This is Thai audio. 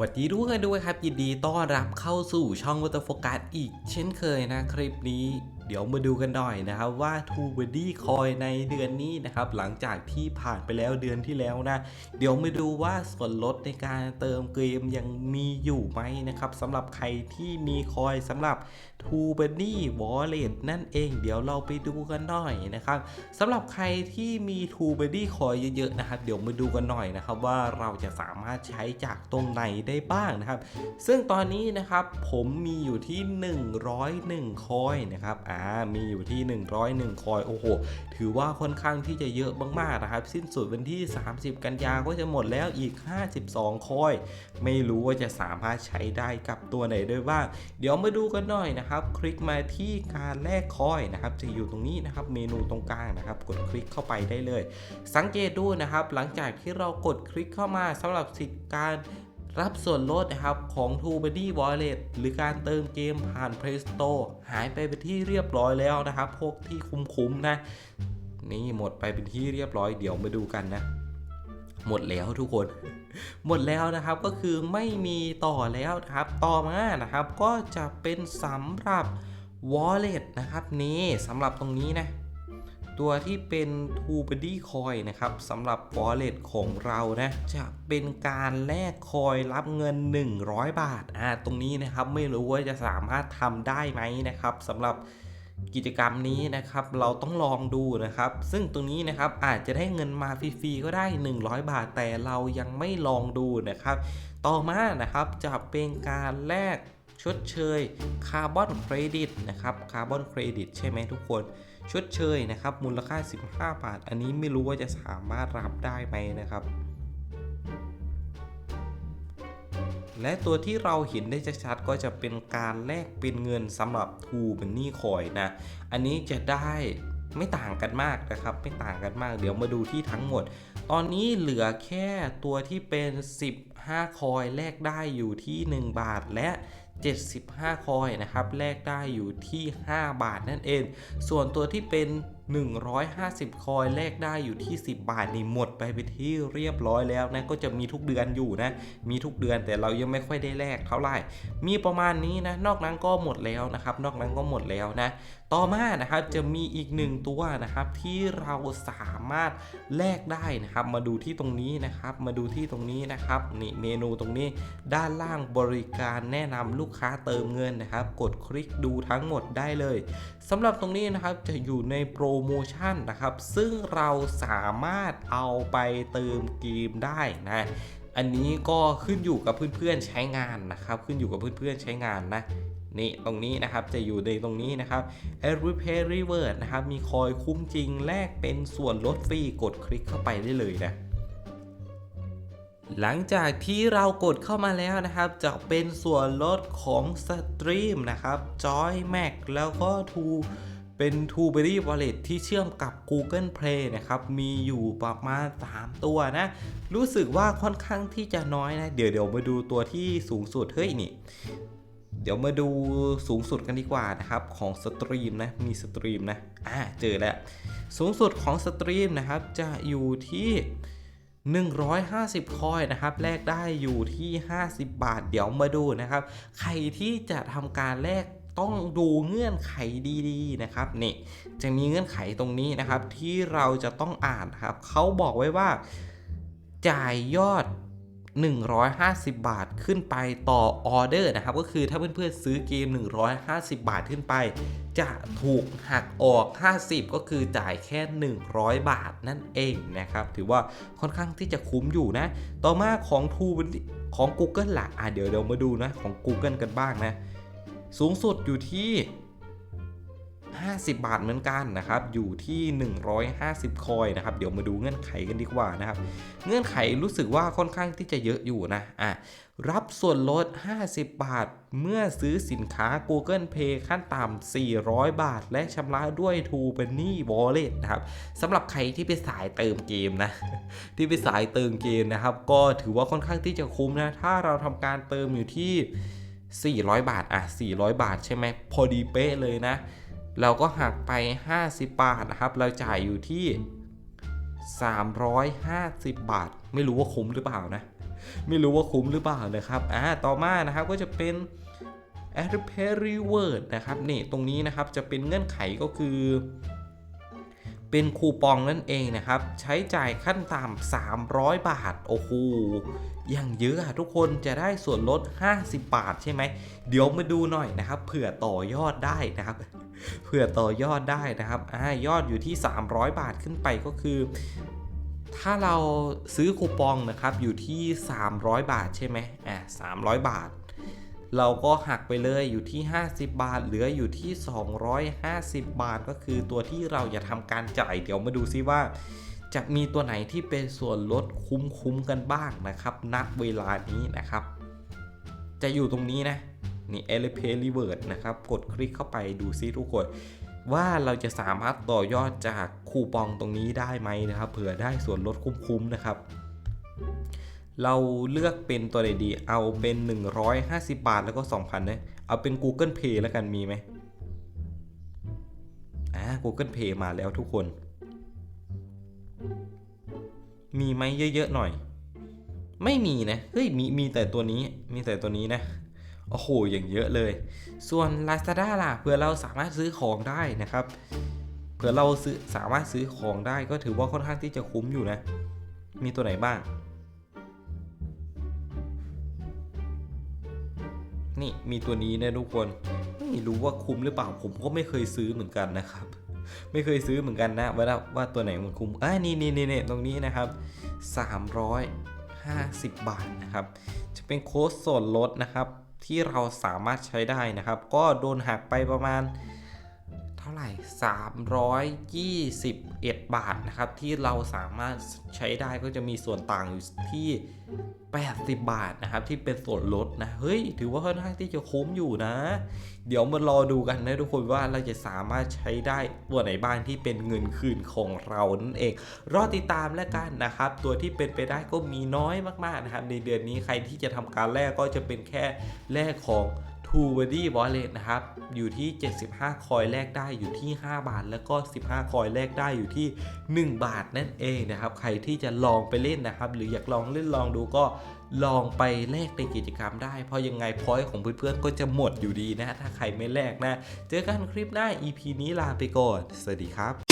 หวัดดีทุกคนด้วยครับ ยินดีต้อนรับเข้าสู่ช่องวัตโฟกัสอีกเช่นเคยนะคลิปนี้ เดี๋ยวมาดูกันหน่อยนะครับว่าทูบดี้คอยในเดือนนี้นะครับ หลังจากที่ผ่านไปแล้วเดือนที่แล้วนะ เดี๋ยวมาดูว่าส่วนลดในการเติมเกมยังมีอยู่ไหมนะครับสำหรับใครที่มีคอยสำหรับ t ูบ b ดี้วอลเล็ตนั่นเองเดี๋ยวเราไปดูกันหน่อยนะครับสำหรับใครที่มี t ูบ b ดี้คอยเยอะๆนะครับ เดี๋ยวมาดูกันหน่อยนะครับว่าเราจะสามารถใช้จากตรงไหนได้บ้างนะครับ ซึ่งตอนนี้นะครับผมมีอยู่ที่ 101 คอยนะครับอ่ามีอยู่ที่ 101 คอยโอ้โหถือว่าค่อนข้างที่จะเยอะมากๆนะครับ สิ้นสุดวันที่ 30 กันยาก็จะหมดแล้วอีก 52 คอย ไม่รู้ว่าจะสามารถใช้ได้กับตัวไหนด้วยบ้างเดี๋ยวมาดูกันหน่อยนะครับคลิกมาที่การแลกคอยนะครับ จะอยู่ตรงนี้นะครับ เมนูตรงกลางนะครับ กดคลิกเข้าไปได้เลย สังเกตดูนะครับ หลังจากที่เรากดคลิกเข้ามาสำหรับสิทธิการรับส่วนลดนะครับของ t o b o d y Wallet หรือการเติมเกมผ่าน Play Store หายไปเป็นที่เรียบร้อยแล้วนะครับ พวกที่คุ้มๆนะ นี่หมดไปเป็นที่เรียบร้อยเดี๋ยวมาดูกันนะ หมดแล้วทุกคน หมดแล้วนะครับก็คือไม่มีต่อแล้วนะครับ ต่อมานะครับก็จะเป็นสำหรับ Wallet นะครับนี่สำหรับตรงนี้นะตัวที่เป็น t o b o d y Coin นะครับสำหรับ Wallet ของเรานะจะเป็นการแลกคอยรับเงิน 100 บาทอ่าตรงนี้นะครับไม่รู้ว่าจะสามารถทำได้ไหมนะครับสำหรับ กิจกรรมนี้นะครับเราต้องลองดูนะครับ ซึ่งตรงนี้นะครับอาจจะได้เงินมาฟรีๆก็ได้ 100 บาทแต่เรายังไม่ลองดูนะครับ ต่อมานะครับจะเป็นการแลกชดเชยคาร์บอนเครดิตนะครับคาร์บอนเครดิตใช่ไหมทุกคนชดเชยนะครับมูลค่า 15 บาท อันนี้ไม่รู้ว่าจะสามารถรับได้ไหมนะครับ และตัวที่เราเห็นได้ชัดๆก็จะเป็นการแลกเป็นเงินสำหรับ t o b o n y Coin นะ อันนี้จะได้ไม่ต่างกันมากนะครับ ไม่ต่างกันมาก เดี๋ยวมาดูที่ทั้งหมด ตอนนี้เหลือแค่ตัวที่เป็น 15 คอยแลกได้อยู่ที่ 1 บาทและ 75 คอยนะครับแลกได้อยู่ที่ 5 บาทนั่นเอง ส่วนตัวที่เป็น 150 คอยแลกได้อยู่ที่ 10 บาทนี่หมดไปเป็นที่เรียบร้อยแล้วนะก็จะมีทุกเดือนอยู่นะ มีทุกเดือนแต่เรายังไม่ค่อยได้แลกเท่าไหร่ มีประมาณนี้นะ นอกนั้นก็หมดแล้วนะครับ นอกนั้นก็หมดแล้วนะ ต่อมานะครับจะมีอีกหนึ่งตัวนะครับที่เราสามารถแลกได้นะครับ มาดูที่ตรงนี้นะครับ มาดูที่ตรงนี้นะครับนี่เมนูตรงนี้ด้านล่างบริการแนะนำลูกค้าเติมเงินนะครับ กดคลิกดูทั้งหมดได้เลยสำหรับตรงนี้นะครับจะอยู่ในโปรโมชั่นนะครับ ซึ่งเราสามารถเอาไปเติมเกมได้นะ อันนี้ก็ขึ้นอยู่กับเพื่อนๆใช้งานนะครับ ขึ้นอยู่กับเพื่อนๆใช้งานนะนี่ตรงนี้นะครับจะอยู่ในตรงนี้นะครับ a r e p a y Reward นะครับ มีคอยคุ้มจริงแลกเป็นส่วนลดฟรีกดคลิกเข้าไปได้เลยนะหลังจากที่เรากดเข้ามาแล้วนะครับ จะเป็นส่วนลดของสตรีมนะครับ Joy Mac แล้วก็ To เป็น t o b e r y Wallet ที่เชื่อมกับ Google Play นะครับ มีอยู่ประมาณ 3 ตัวนะ รู้สึกว่าค่อนข้างที่จะน้อยนะ เดี๋ยวเดี๋ยวมาดูตัวที่สูงสุด เฮ้ยนี่ เดี๋ยวมาดูสูงสุดกันดีกว่านะครับ ของสตรีมนะ มีสตรีมนะ อ่า เจอแล้ว สูงสุดของสตรีมนะครับ จะอยู่ที่150 คอยนะครับ แลกได้อยู่ที่ 50 บาท เดี๋ยวมาดูนะครับ ใครที่จะทำการแลก ต้องดูเงื่อนไขดีๆนะครับนี่จะมีเงื่อนไขตรงนี้นะครับ ที่เราจะต้องอ่านครับเขาบอกไว้ว่าจ่ายยอด 150 บาทขึ้นไปต่อออเดอร์นะครับ ก็คือถ้าเพื่อนๆซื้อเกม 150 บาทขึ้นไป จะถูกหักออก 50 ก็คือจ่ายแค่ 100 บาทนั่นเองนะครับ ถือว่าค่อนข้างที่จะคุ้มอยู่นะ ต่อมาของทูของ Google ล่ะอะเดี๋ยวเรามาดูนะของ Google กันบ้างนะ สูงสุดอยู่ที่ 50 บาทเหมือนกันนะครับ อยู่ที่ 150 คอยนะครับ เดี๋ยวมาดูเงื่อนไขกันดีกว่านะครับ เงื่อนไขรู้สึกว่าค่อนข้างที่จะเยอะอยู่นะอะรับส่วนลด 50 บาท เมื่อซื้อสินค้า Google Pay ขั้นต่ำ 400 บาท และชำระด้วย t o b o n y Wallet นะครับสำหรับใครที่เป็นสายเติมเกมนะ ที่เป็นสายเติมเกมนะครับ ก็ถือว่าค่อนข้างที่จะคุ้มนะ ถ้าเราทำการเติมอยู่ที่ 400 บาท อะ 400 บาทใช่ไหมพอดีเป๊ะเลยนะ เราก็หักไป 50 บาทนะครับ เราจ่ายอยู่ที่ 350 บาท ไม่รู้ว่าคุ้มหรือเปล่านะ ไม่รู้ว่าคุ้มหรือเปล่านะครับ อ่า ต่อมานะครับก็จะเป็น a d p e r y Word นะครับ นี่ ตรงนี้นะครับจะเป็นเงื่อนไขก็คือ เป็นคูปองนั่นเองนะครับ ใช้จ่ายขั้นต่ำ300 บาท โอ้โหอย่างเยอะอะทุกคนจะได้ส่วนลด 50 บาทใช่ไหม เดี๋ยวมาดูหน่อยนะครับ เผื่อต่อยอดได้นะครับ เผื่อต่อยอดได้นะครับอ่ายอดอยู่ที่ 300 บาทขึ้นไปก็คือ ถ้าเราซื้อคูปองนะครับอยู่ที่ 300 บาทใช่ไหมอะ300 บาท เราก็หักไปเลยอยู่ที่ 50 บาท เหลืออยู่ที่ 250 บาท ก็คือตัวที่เราจะทำการจ่าย เดี๋ยวมาดูซิว่า จะมีตัวไหนที่เป็นส่วนลดคุ้มๆกันบ้างนะครับณเวลานี้นะครับ จะอยู่ตรงนี้นะ นี่ e l e p a y Reward นะครับ กดคลิกเข้าไปดูซิทุกคน ว่าเราจะสามารถต่อยอดจากคูปองตรงนี้ได้ไหมนะครับ เผื่อได้ส่วนลดคุ้มๆนะครับ เราเลือกเป็นตัวไหนดี เอาเป็น 150 บาทแล้วก็ 2,000นะเอาเป็น Google Pay แล้วกันมีไหมอ่า Google Pay มาแล้วทุกคน มีไหมเยอะๆหน่อย ไม่มีนะ เฮ้ย มี มีแต่ตัวนี้ มีแต่ตัวนี้นะ โอ้โห อย่างเยอะเลย ส่วน Lazada ล่ะเผื่อเราสามารถซื้อของได้นะครับ เผื่อเราซื้อสามารถซื้อของได้ก็ถือว่าค่อนข้างที่จะคุ้มอยู่นะ มีตัวไหนบ้าง นี่มีตัวนี้นะทุกคนไม่รู้ว่าคุ้มหรือเปล่าผมก็ไม่เคยซื้อเหมือนกันนะครับ ไม่เคยซื้อเหมือนกันนะว่าว่าตัวไหนมันคุ้มอ่านี่นี่นี่ตรงนี้นะครับ 350 บาทนะครับ จะเป็นโค้ดส่วนลดนะครับที่เราสามารถใช้ได้นะครับ ก็โดนหักไปประมาณ ท่าไหร่ 321 บาทนะครับ ที่เราสามารถใช้ได้ก็จะมีส่วนต่างอยู่ที่ 80 บาทนะครับ ที่เป็นส่วนลดนะ เฮ้ย ถือว่าค่อนข้างที่จะคุ้มอยู่นะ เดี๋ยวมารอดูกันนะทุกคนว่าเราจะสามารถใช้ได้ตัวไหนบ้างที่เป็นเงินคืนของเรานั่นเอง รอติดตามแล้วกันนะครับ ตัวที่เป็นไปได้ก็มีน้อยมากๆนะครับ ในเดือนนี้ใครที่จะทำการแลกก็จะเป็นแค่แลกของ t o b o d y Wallet นะครับ อยู่ที่ 75 คอยแลกได้อยู่ที่ 5 บาท แล้วก็ 15 คอยแลกได้อยู่ที่ 1 บาทนั่นเองนะครับ ใครที่จะลองไปเล่นนะครับ หรืออยากลองเล่นลองดูก็ลองไปแลกในกิจกรรมได้ เพราะยังไงพอยของเพื่อนๆก็จะหมดอยู่ดีนะ ถ้าใครไม่แลกนะ เจอกันคลิปหน้า EP นี้ลาไปก่อน สวัสดีครับ